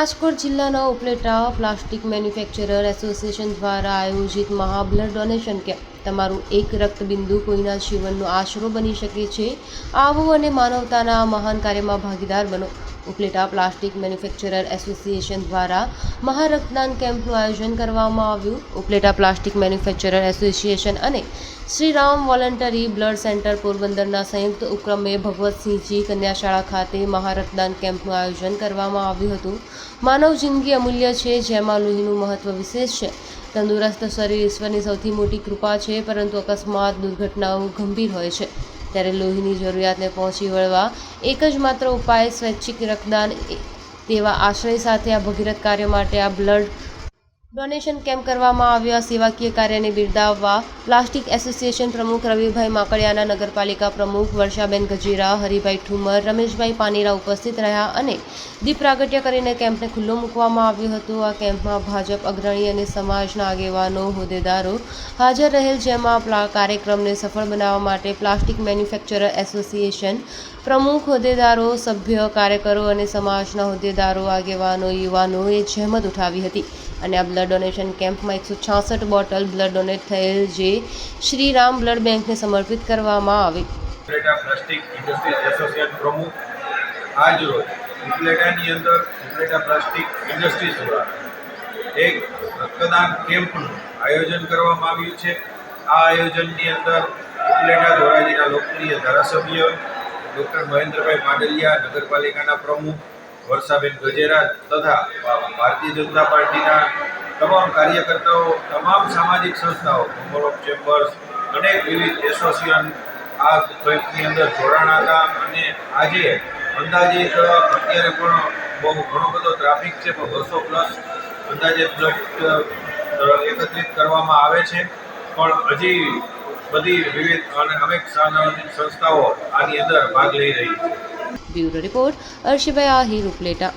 રાજકોટ જિલ્લાના Upleta plastic manufacturer association દ્વારા આયોજિત મહાબ્લડ ડોનેશન કેમ્પ. તમારું એક રક્તબિંદુ કોઈના જીવનનો આશરો બની શકે છે. આવો અને માનવતાના મહાન કાર્યમાં ભાગીદાર બનો. ઉપલેટા પ્લાસ્ટિક મેન્યુફેક્ચરર એસોસિએશન દ્વારા મહારક્તદાન કેમ્પનું આયોજન કરવામાં આવ્યું. ઉપલેટા પ્લાસ્ટિક મેન્યુફેક્ચરર એસોસિએશન અને Shri Ram voluntary blood centre પોરબંદરના સંયુક્ત ઉપક્રમે ભગવતસિંહજી કન્યાશાળા ખાતે મહારક્તદાન કેમ્પનું આયોજન કરવામાં આવ્યું હતું. માનવ જિંદગી અમૂલ્ય છે, જેમાં લોહીનું મહત્વ વિશેષ છે. તંદુરસ્ત શરીર ઈશ્વરની સૌથી મોટી કૃપા છે, પરંતુ અકસ્માત, દુર્ઘટનાઓ ગંભીર હોય છે. ત્યારે લોહીની જરૂરિયાતને પહોંચી વળવા એક જ માત્ર ઉપાય સ્વૈચ્છિક રક્તદાન તેવા આશ્રય સાથે આ ભગીરથ કાર્ય માટે આ બ્લડ ડોનેશન કેમ્પ કરવામાં આવ્યા. સેવાકીય કાર્યને બિરદાવવા પ્લાસ્ટિક એસોસિએશન પ્રમુખ રવિભાઈ માકડિયાના નગરપાલિકા પ્રમુખ વર્ષાબેન ગજીરા, હરિભાઈ ઠુમર, રમેશભાઈ પાનીરા ઉપસ્થિત રહ્યા અને દીપ પ્રાગટ્ય કરીને કેમ્પને ખુલ્લો મૂકવામાં આવ્યો હતો. આ કેમ્પમાં ભાજપ અગ્રણી અને સમાજના આગેવાનો, હોદ્દેદારો હાજર રહેલ, જેમાં કાર્યક્રમને સફળ બનાવવા માટે પ્લાસ્ટિક મેન્યુફેક્ચરર એસોસિએશન પ્રમુખ, હોદ્દેદારો, સભ્ય, કાર્યકરો અને સમાજના હોદ્દેદારો, આગેવાનો, યુવાનોએ જહેમત ઉઠાવી હતી. અને આ બ્લડ ડોનેશન કેમ્પમાં એકસો છાસઠ બોટલ બ્લડ ડોનેટ થયેલ જે શ્રી રામ બ્લડ બેંકને સમર્પિત કરવામાં આવી. પ્લાસ્ટિક ઇન્ડસ્ટ્રીઝ એસોસિએશન પ્રમુખ આજ રોજ અંદર ઉપલેટા પ્લાસ્ટિક ઇન્ડસ્ટ્રીઝ એક રક્તદાન કેમ્પનું આયોજન કરવામાં આવ્યું છે. આ આયોજનની અંદર ઉપલેટા ધોરાજીના લોકપ્રિય ધારાસભ્ય ડૉક્ટર મહેન્દ્રભાઈ માંડલિયા, નગરપાલિકાના પ્રમુખ વર્ષાબેન ગજેરા તથા ભારતીય જનતા પાર્ટીના તમામ કાર્યકર્તાઓ, તમામ સામાજિક સંસ્થાઓ મેમ્બર ઓફ ચેમ્બર્સ અનેક વિવિધ એસોસિએશન આ કેમ્પની અંદર જોડાણા હતા અને આજે અંદાજે અત્યારે પણ બહુ ઘણો બધો ટ્રાફિક છે, પણ બસો પ્લસ અંદાજે બ્લડ એકત્રિત કરવામાં આવે છે. પણ હજી બધી વિવિધ અને અનેક સામાજિક સંસ્થાઓ આની અંદર ભાગ લઈ રહી છે. Bureau report Arshibhai Ahir Upleta